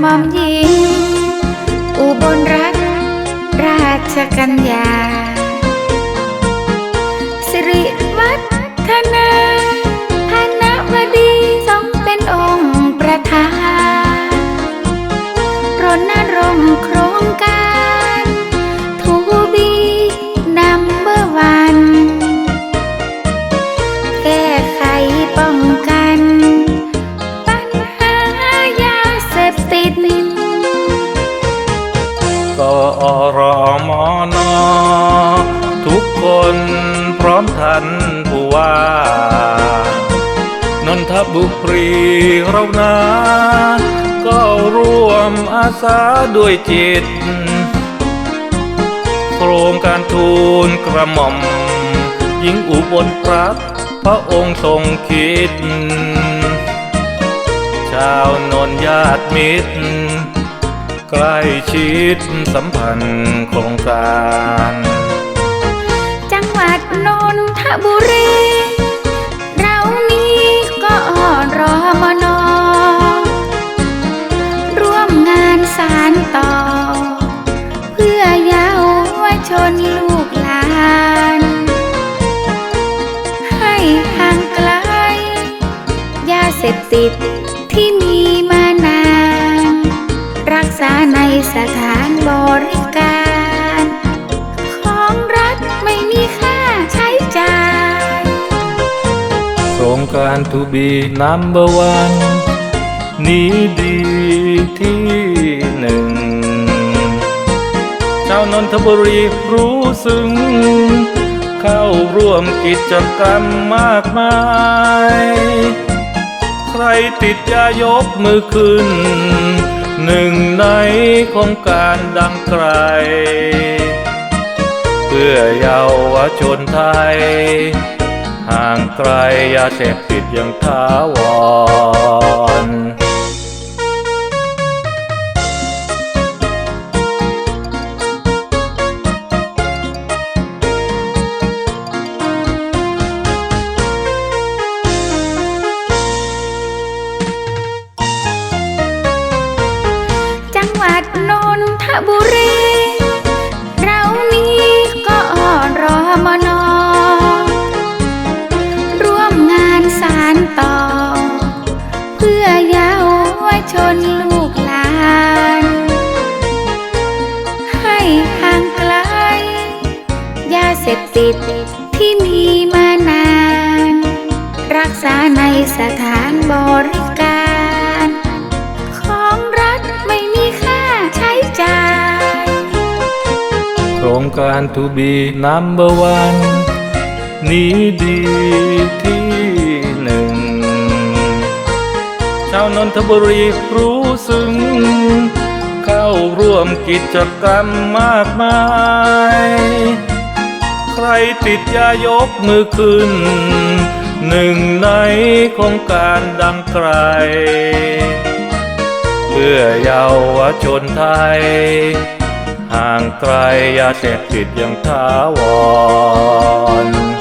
หม่อมหญิง อุบลรัตนราชกัญญา อรมนทุกคนพร้อมทันผู้ว่านนทบุรีเรานาก็ร่วมอาสาด้วยจิต โครงการทูลกระหม่อมหญิงอุบลรัตน์พระองค์ทรงคิด ชาวนนญาติมิตร ใกล้ชิดสัมพันธ์โครงการ จังหวัดนนทบุรี เรานี้ก็รอมนอร่วมงานสารต่อ เพื่อเยาวชนลูกหลาน ให้ห่างไกลยาเสพติด สถานบริการ ของรัฐไม่มีค่าใช้จ่ายโครงการทูบีนัมเบอร์วันนี้ดีที่หนึ่งชาวนนทบุรีรู้ซึ้งเข้าร่วมกิจกรรมมากมาย ใครติดยายกมือขึ้น หนึ่งในโครงการดังไกล เพื่อเยาวชนไทย ห่างไกลยาเสพติดอย่างท้าวร นลูกหลาน ให้ห่างไกล ยาเสพติดที่มีมานาน รักษาในสถานบริการ ของรัฐไม่มีค่าใช้จ่าย โครงการทูบีนัมเบอร์วันนี้ดีที่าว นนทบุรีรู้ซึ้งเข้าร่วมกิจกรรมมากมาย ใครติดยายกมือขึ้น หนึ่งในโครงการดังไกลเพื่อเยาวชนไทย ห่างไกลยาเสพติดอย่างท้าวร